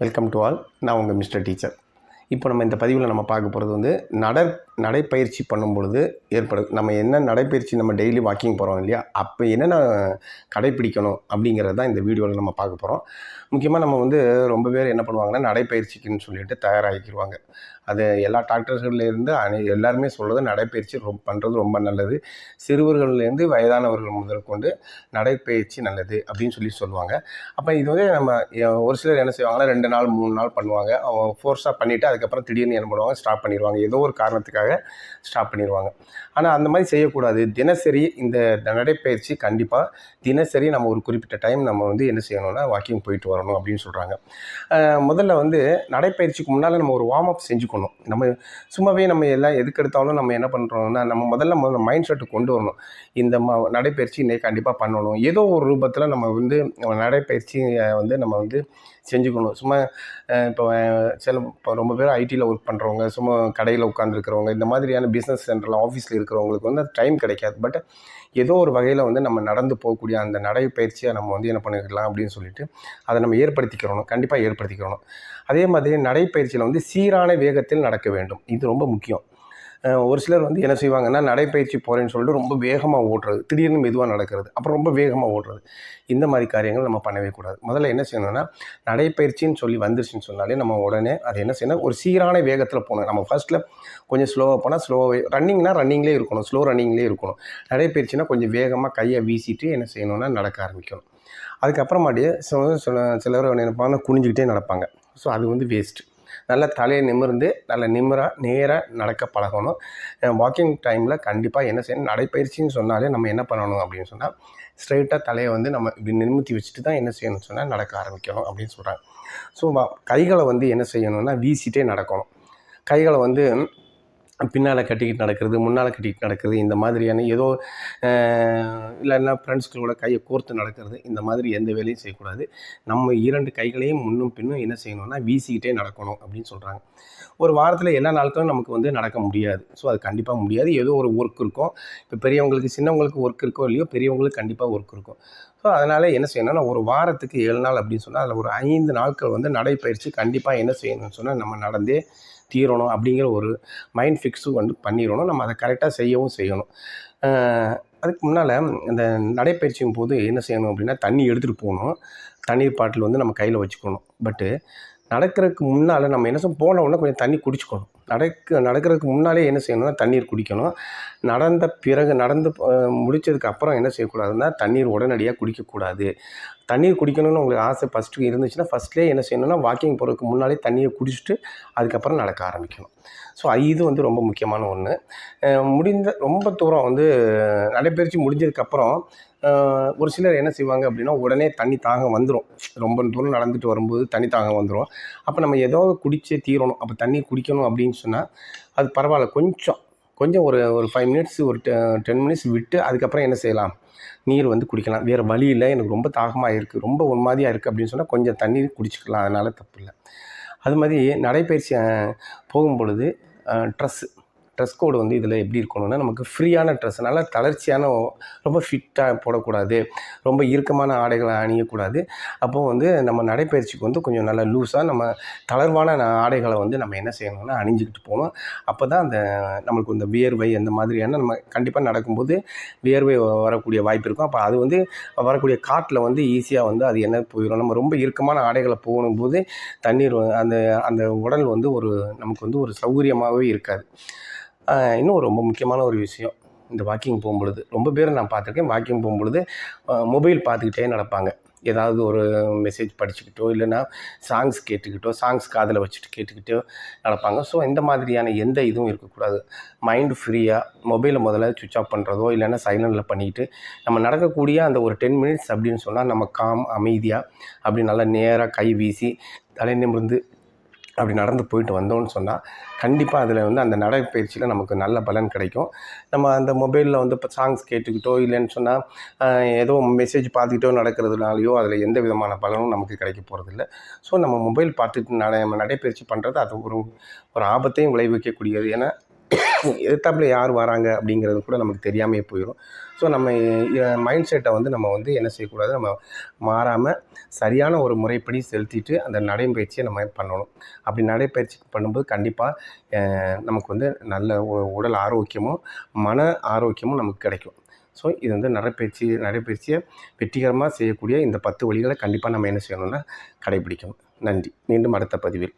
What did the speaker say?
Welcome to all நான் உங்கள் mister teacher இப்போ நம்ம இந்த பதிவில் நம்ம பார்க்க போகிறது வந்து நட நடைப்பயிற்சி பண்ணும் பொழுது ஏற்படு நம்ம என்ன நடைப்பயிற்சி நம்ம டெய்லி வாக்கிங் போகிறோம் இல்லையா? அப்போ என்னென்ன கடைப்பிடிக்கணும் அப்படிங்கிறது தான் இந்த வீடியோவில் நம்ம பார்க்க போகிறோம் முக்கியமாக நம்ம வந்து ரொம்ப பேர் என்ன பண்ணுவாங்கன்னா நடைப்பயிற்சிக்குன்னு சொல்லிட்டு தயாராகிக்கிடுவாங்க. அது எல்லா டாக்டர்கள்லேருந்து அனை எல்லாருமே சொல்கிறது நடைப்பயிற்சி ரொம்ப பண்ணுறது ரொம்ப நல்லது. சிறுவர்கள்லேருந்து வயதானவர்கள் முதல் கொண்டு நடைப்பயிற்சி நல்லது அப்படின்னு சொல்லி சொல்லுவாங்க. அப்போ இது வந்து நம்ம ஒரு சிலர் என்ன செய்வாங்கன்னா ரெண்டு நாள் மூணு நாள் பண்ணுவாங்க. அவங்க ஃபோர்ஸாக பண்ணிவிட்டு அதுக்கப்புறம் திடீர்னு என்ன பண்ணுவாங்க? ஸ்டாப் பண்ணிடுவாங்க. ஏதோ ஒரு காரணத்துக்காக ஸ்டாப் பண்ணிடுவாங்க. ஆனால் அந்த மாதிரி செய்யக்கூடாது. தினசரி இந்த நடைப்பயிற்சி கண்டிப்பாக தினசரி நம்ம ஒரு குறிப்பிட்ட டைம் நம்ம வந்து என்ன செய்யணும்னா வாக்கிங் போயிட்டு வரணும் அப்படின்னு சொல்கிறாங்க முதல்ல வந்து நடைப்பயிற்சிக்கு முன்னால் நம்ம ஒரு வார்ம் அப் செஞ்சுக்கணும். நம்ம சும்மாவே நம்ம எல்லாம் எதுக்கு எடுத்தாலும் நம்ம என்ன பண்ணுறோம்னா நம்ம முதல்ல முதல்ல மைண்ட் செட்டு கொண்டு வரணும். இந்த ம நடைப்பயிற்சி இன்னைக்கு கண்டிப்பாக பண்ணணும். ஏதோ ஒரு ரூபத்தில் நம்ம வந்து நடைப்பயிற்சியை வந்து நம்ம வந்து செஞ்சுக்கணும். சும்மா இப்போ சில இப்போ ரொம்ப பேர் ஐடியில் ஒர்க் பண்ணுறவங்க சும்மா கடையில் உட்காந்துருக்கிறவங்க இந்த மாதிரியான பிஸ்னஸ் சென்டரில் ஆஃபீஸில் இருக்கிறவங்களுக்கு வந்து டைம் கிடைக்காது. பட் ஏதோ ஒரு வகையில் வந்து நம்ம நடந்து போகக்கூடிய அந்த நடைப்பயிற்சியை நம்ம வந்து என்ன பண்ணிக்கலாம் அப்படின்னு சொல்லிட்டு அதை நம்ம ஏற்படுத்திக்கிறணும் கண்டிப்பாக ஏற்படுத்திக்கிறணும். அதே மாதிரி நடைப்பயிற்சியில் வந்து சீரான வேகத்தில் நடக்க வேண்டும். இது ரொம்ப முக்கியம். ஒரு சிலர் வந்து என்ன செய்வாங்கன்னா நடைப்பயிற்சி போகிறேன்னு சொல்லிட்டு ரொம்ப வேகமாக ஓடுறது திடீர்னு மெதுவாக நடக்கிறது அப்புறம் ரொம்ப வேகமாக ஓடுறது. இந்த மாதிரி காரியங்கள் நம்ம பண்ணவே கூடாது. முதல்ல என்ன செய்யணும்னா நடைப்பயிற்சின்னு சொல்லி வந்துருச்சுன்னு சொன்னாலே நம்ம உடனே அது என்ன செய்யணும் ஒரு சீரான வேகத்தில் போகணும். நம்ம ஃபர்ஸ்ட்டில் கொஞ்சம் ஸ்லோவாக போனால் ஸ்லோவாகவே ரன்னிங்னா ரன்னிங்லேயே இருக்கணும் ஸ்லோ ரன்னிங்லேயே இருக்கணும். நடைப்பயிற்சினா கொஞ்சம் வேகமாக கையை வீசிட்டு என்ன செய்யணும்னா நடக்க ஆரம்பிக்கணும். அதுக்கப்புறமாட்டியே சில சில சிலர் என்ன நினைப்பாங்கன்னா குனிஞ்சிக்கிட்டே நடப்பாங்க. ஸோ அது வந்து வேஸ்ட்டு நல்லா தலையை நிமிர்ந்து நல்லா நிமிராக நேராக நடக்க பழகணும். வாக்கிங் டைமில் கண்டிப்பாக என்ன செய்யணும்? நடைப்பயிற்சின்னு சொன்னாலே நம்ம என்ன பண்ணணும் அப்படின்னு சொன்னால் ஸ்ட்ரைட்டாக தலையை வந்து நம்ம இப்படி நிமித்தி வச்சுட்டு தான் என்ன செய்யணும்னு சொன்னால் நடக்க ஆரம்பிக்கணும் அப்படின்னு சொல்கிறாங்க ஸோ கைகளை வந்து என்ன செய்யணும்னா வீசிட்டே நடக்கணும். கைகளை வந்து பின்னால் கட்டிக்கிட்டு நடக்கிறது முன்னால் கட்டிக்கிட்டு நடக்கிறது இந்த மாதிரியான ஏதோ இல்லைன்னா ஃப்ரெண்ட்ஸ்களோட கையை கோர்த்து நடக்கிறது இந்த மாதிரி எந்த வேலையும் செய்யக்கூடாது. நம்ம இரண்டு கைகளையும் முன்னும் பின்னும் என்ன செய்யணும்னா வீசிக்கிட்டே நடக்கணும் அப்படின்னு சொல்கிறாங்க ஒரு வாரத்தில் எல்லா நாட்களும் நமக்கு வந்து நடக்க முடியாது. ஸோ அது கண்டிப்பாக முடியாது. ஏதோ ஒரு ஒர்க் இருக்கும். இப்போ பெரியவங்களுக்கு சின்னவங்களுக்கு ஒர்க் இருக்கோ இல்லையோ பெரியவங்களுக்கு கண்டிப்பாக ஒர்க் இருக்கும். ஸோ அதனால் என்ன செய்யணும்னா ஒரு வாரத்துக்கு ஏழு நாள் அப்படின்னு சொன்னால் அதில் ஒரு ஐந்து நாட்கள் வந்து நடைப்பயிற்சி கண்டிப்பாக என்ன செய்யணும்னு சொன்னால் நம்ம நடந்தே தீரணும் அப்படிங்கிற ஒரு மைண்ட் ஃபிக்ஸும் வந்து பண்ணிடணும். நம்ம அதை கரெக்டாக செய்யவும் செய்யணும். அதுக்கு முன்னால் இந்த நடைப்பயிற்சியும் போது என்ன செய்யணும் அப்படின்னா தண்ணி எடுத்துகிட்டு போகணும். தண்ணீர் பாட்டில் வந்து நம்ம கையில் வச்சுக்கணும். பட்டு நடக்கிறதுக்கு முன்னால் நம்ம என்ன செய்யணும் போன உடனே கொஞ்சம் தண்ணி குடிச்சுக்கணும். நடக்க நடக்கிறதுக்கு முன்னாலே என்ன செய்யணும்னா தண்ணீர் குடிக்கணும். நடந்த பிறகு நடந்து முடித்ததுக்கப்புறம் அப்புறம் என்ன செய்யக்கூடாதுன்னா தண்ணீர் உடனடியாக குடிக்கக்கூடாது. தண்ணீர் குடிக்கணும்னு உங்களுக்கு ஆசை ஃபஸ்ட்டு இருந்துச்சுன்னா ஃபஸ்ட்லேயே என்ன செய்யணும்னா வாக்கிங் போகிறதுக்கு முன்னாலே தண்ணியை குடிச்சிட்டு அதுக்கப்புறம் நடக்க ஆரம்பிக்கணும். ஸோ இது வந்து ரொம்ப முக்கியமான ஒன்று முடிந்த ரொம்ப தூரம் வந்து நடைபயிற்சி முடிஞ்சதுக்கப்புறம் ஒரு சிலர் என்ன செய்வாங்க அப்படின்னா உடனே தண்ணி தாகம் வந்துடும் ரொம்ப தூரம் நடந்துட்டு வரும்போது தண்ணி தாகம் வந்துடும் அப்போ நம்ம ஏதோ குடிச்சே தீரணும். அப்போ தண்ணி குடிக்கணும் அப்படின்னு சொன்னால் அது பரவாயில்ல. கொஞ்சம் கொஞ்சம் ஒரு ஒரு ஃபைவ் மினிட்ஸ் ஒரு டென் மினிட்ஸ் விட்டு அதுக்கப்புறம் என்ன செய்யலாம்? நீர் வந்து குடிக்கலாம். வேறு வழி இல்லை. எனக்கு ரொம்ப தாகமாக இருக்குது ரொம்ப ஒரு இருக்குது அப்படின்னு சொன்னால் கொஞ்சம் தண்ணீர் குடிச்சிக்கலாம். அதனால் தப்பு இல்லை. அது மாதிரி நடைப்பயிற்சி போகும் பொழுது ட்ரெஸ்ஸு ட்ரெஸ் கோடு வந்து இதில் எப்படி இருக்கணும்னா நமக்கு ஃப்ரீயான ட்ரெஸ் நல்லா தளர்ச்சியான ரொம்ப ஃபிட்டாக போடக்கூடாது. ரொம்ப இறுக்கமான ஆடைகளை அணியக்கூடாது. அப்போது வந்து நம்ம நடைப்பயிற்சிக்கு வந்து கொஞ்சம் நல்லா லூஸாக நம்ம தளர்வான ஆடைகளை வந்து நம்ம என்ன செய்யணும்னா அணிஞ்சிக்கிட்டு போகணும். அப்போ தான் அந்த நம்மளுக்கு இந்த வியர்வை அந்த மாதிரியான நம்ம கண்டிப்பாக நடக்கும்போது வியர்வை வரக்கூடிய வாய்ப்பு இருக்கும். அப்போ அது வந்து வரக்கூடிய காட்டில் வந்து ஈஸியாக வந்து அது என்ன போயிடும் நம்ம ரொம்ப இறுக்கமான ஆடைகளை போகும்போது தண்ணீர் அந்த அந்த உடல் வந்து ஒரு நமக்கு வந்து ஒரு சௌகரியமாகவே இருக்காது. இன்னும் ஒரு ரொம்ப முக்கியமான ஒரு விஷயம். இந்த வாக்கிங் போகும்பொழுது ரொம்ப பேர் நான் பார்த்துருக்கேன். வாக்கிங் போகும்பொழுது மொபைல் பார்த்துக்கிட்டே நடப்பாங்க. ஏதாவது ஒரு மெசேஜ் படிச்சுக்கிட்டோ இல்லைன்னா சாங்ஸ் கேட்டுக்கிட்டோ சாங்ஸ் காதில் வச்சுட்டு கேட்டுக்கிட்டோ நடப்பாங்க. ஸோ இந்த மாதிரியான எந்த இதுவும் இருக்கக்கூடாது. மைண்டு ஃப்ரீயாக மொபைலை முதல்ல சுவிட்ச் ஆஃப் பண்ணுறதோ இல்லைன்னா சைலண்டில் பண்ணிக்கிட்டு நம்ம நடக்கக்கூடிய அந்த ஒரு டென் மினிட்ஸ் அப்படின்னு சொன்னால் நம்ம காம் அமைதியாக அப்படி நல்லா நேராக கை வீசி தலை நிமிர்ந்து அப்படி நடந்து போயிட்டு வந்தோம்னு சொன்னால் கண்டிப்பாக அதில் வந்து அந்த நடைப்பயிற்சியில் நமக்கு நல்ல பலன் கிடைக்கும். நம்ம அந்த மொபைலில் வந்து இப்போ சாங்ஸ் கேட்டுக்கிட்டோ இல்லைன்னு சொன்னால் ஏதோ மெசேஜ் பார்த்துக்கிட்டோ நடக்கிறதுனாலையோ அதில் எந்த விதமான பலனும் நமக்கு கிடைக்க போகிறதில்ல ஸோ நம்ம மொபைல் பார்த்துட்டு நட நம்ம நடைப்பயிற்சி பண்ணுறது அது ஒரு ஒரு ஆபத்தையும் விளைவிக்கக்கூடியது. ஏன்னா எதிர்த்தாப்புல யார் வராங்க அப்படிங்கிறது கூட நமக்கு தெரியாமே போயிடும் ஸோ நம்ம மைண்ட் செட்டை வந்து நம்ம வந்து என்ன செய்யக்கூடாது? நம்ம மாறாமல் சரியான ஒரு முறைப்படி செலுத்திட்டு அந்த நடைபயிற்சியை நம்ம பண்ணணும். அப்படி நடைப்பயிற்சி பண்ணும்போது கண்டிப்பாக நமக்கு வந்து நல்ல உடல் ஆரோக்கியமும் மன ஆரோக்கியமும் நமக்கு கிடைக்கும். ஸோ இது வந்து நடைப்பயிற்சி நடைப்பயிற்சியை வெற்றிகரமாக செய்யக்கூடிய இந்த பத்து வழிகளை கண்டிப்பாக நம்ம என்ன செய்யணும்னா கடைபிடிக்கணும். நன்றி. மீண்டும் அடுத்த பதிவில்.